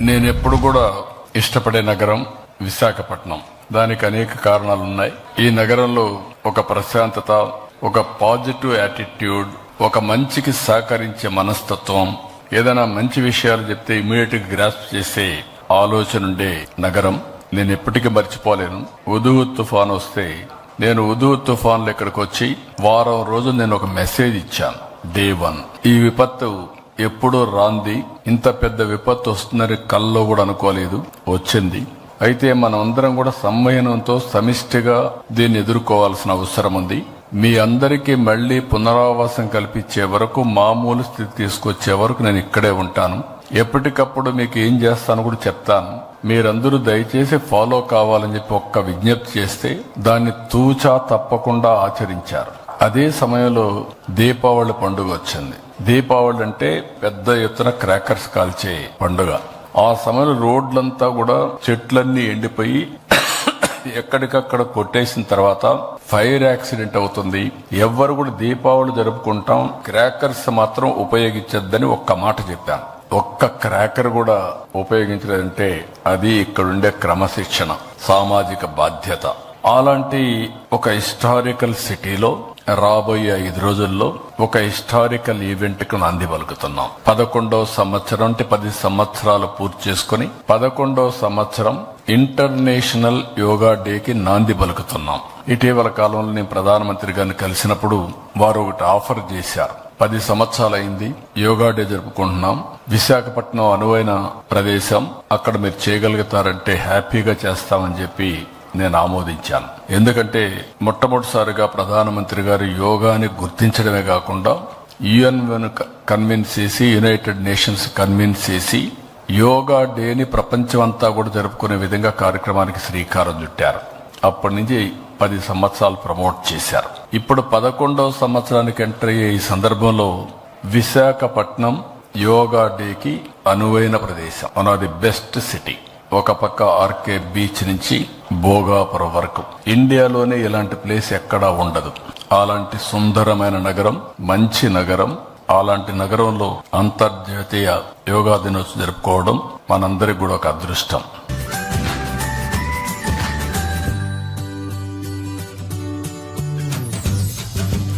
నేను ఎప్పుడు కూడా ఇష్టపడే నగరం విశాఖపట్నం. దానికి అనేక కారణాలు ఉన్నాయి ఈ నగరంలో ఒక ప్రశాంతత ఒక పాజిటివ్ యాటిట్యూడ్ ఒక మంచికి సహకరించే మనస్తత్వం ఏదైనా మంచి విషయాలు చెప్తే ఇమీడియట్గా గ్రాస్ప్ చేసే ఆలోచన ఉండే నగరం. నేను ఎప్పటికీ మర్చిపోలేను. ఉదువు తుఫాన్ వస్తే నేను ఉదువు తుఫాన్లు ఇక్కడికి వచ్చి వారం రోజులు నేను ఒక మెసేజ్ ఇచ్చాను. Day one. ఈ విపత్తు ఎప్పుడూ రాంది ఇంత పెద్ద విపత్తు వస్తుందని కల్లో కూడా అనుకోలేదు వచ్చింది. అయితే మనం అందరం కూడా సంవయనంతో సమిష్టిగా దీన్ని ఎదుర్కోవాల్సిన అవసరం ఉంది. మీ అందరికీ మళ్ళీ పునరావాసం కల్పించే వరకు మామూలు స్థితి తీసుకొచ్చే వరకు నేను ఇక్కడే ఉంటాను. ఎప్పటికప్పుడు మీకు ఏం చేస్తాను కూడా చెప్తాను. మీరందరూ దయచేసి ఫాలో కావాలని చెప్పి ఒక్క విజ్ఞప్తి చేస్తే దాన్ని తూచా తప్పకుండా ఆచరించారు. అదే సమయంలో దీపావళి పండుగ వచ్చింది. దీపావళి అంటే పెద్ద ఎత్తున క్రాకర్స్ కాల్చే పండుగ. ఆ సమయంలో రోడ్లంతా కూడా చెట్లన్నీ ఎండిపోయి ఎక్కడికక్కడ కొట్టేసిన తర్వాత ఫైర్ యాక్సిడెంట్ అవుతుంది. ఎవ్వరు కూడా దీపావళి జరుపుకుంటాం. క్రాకర్స్ మాత్రం ఉపయోగించద్దని ఒక్క మాట చెప్పాను. ఒక్క క్రాకర్ కూడా ఉపయోగించలేదంటే అది ఇక్కడుండే క్రమశిక్షణ సామాజిక బాధ్యత. అలాంటి ఒక హిస్టారికల్ సిటీలో రాబోయే ఐదు రోజుల్లో ఒక హిస్టారికల్ ఈవెంట్కు నాంది పలుకుతున్నాం. పదకొండవ సంవత్సరం అంటే పది సంవత్సరాలు పూర్తి చేసుకుని పదకొండవ సంవత్సరం ఇంటర్నేషనల్ యోగా డేకి నాంది పలుకుతున్నాం. ఇటీవల కాలంలో నేను ప్రధానమంత్రి గారిని కలిసినప్పుడు వారు ఒకటి ఆఫర్ చేశారు. పది సంవత్సరాలైంది యోగా డే జరుపుకుంటున్నాం. విశాఖపట్నం అనువైన ప్రదేశం అక్కడ మీరు చేయగలుగుతారంటే హ్యాపీగా చేస్తామని చెప్పి నేను ఆమోదించాను. ఎందుకంటే మొట్టమొదటిసారిగా ప్రధానమంత్రి గారు యోగాని గుర్తించడమే కాకుండా యుఎన్ కన్విన్స్ చేసి యునైటెడ్ నేషన్స్ కన్విన్స్ చేసి యోగా డేని ప్రపంచమంతా కూడా జరుపుకునే విధంగా కార్యక్రమానికి శ్రీకారం చుట్టారు. అప్పటి నుంచి పది సంవత్సరాలు ప్రమోట్ చేశారు. ఇప్పుడు పదకొండవ సంవత్సరానికి ఎంటర్ అయ్యే ఈ సందర్భంలో విశాఖపట్నం యోగా డేకి అనువైన ప్రదేశం. One of the best city. ఒక పక్క ఆర్కే బీచ్ నుంచి భోగాపురం వరకు ఇండియాలోనే ఇలాంటి ప్లేస్ ఎక్కడా ఉండదు. అలాంటి సుందరమైన నగరం మంచి నగరం అలాంటి నగరంలో అంతర్జాతీయ యోగా దినోత్సవం జరుపుకోవడం మనందరికి కూడా ఒక అదృష్టం.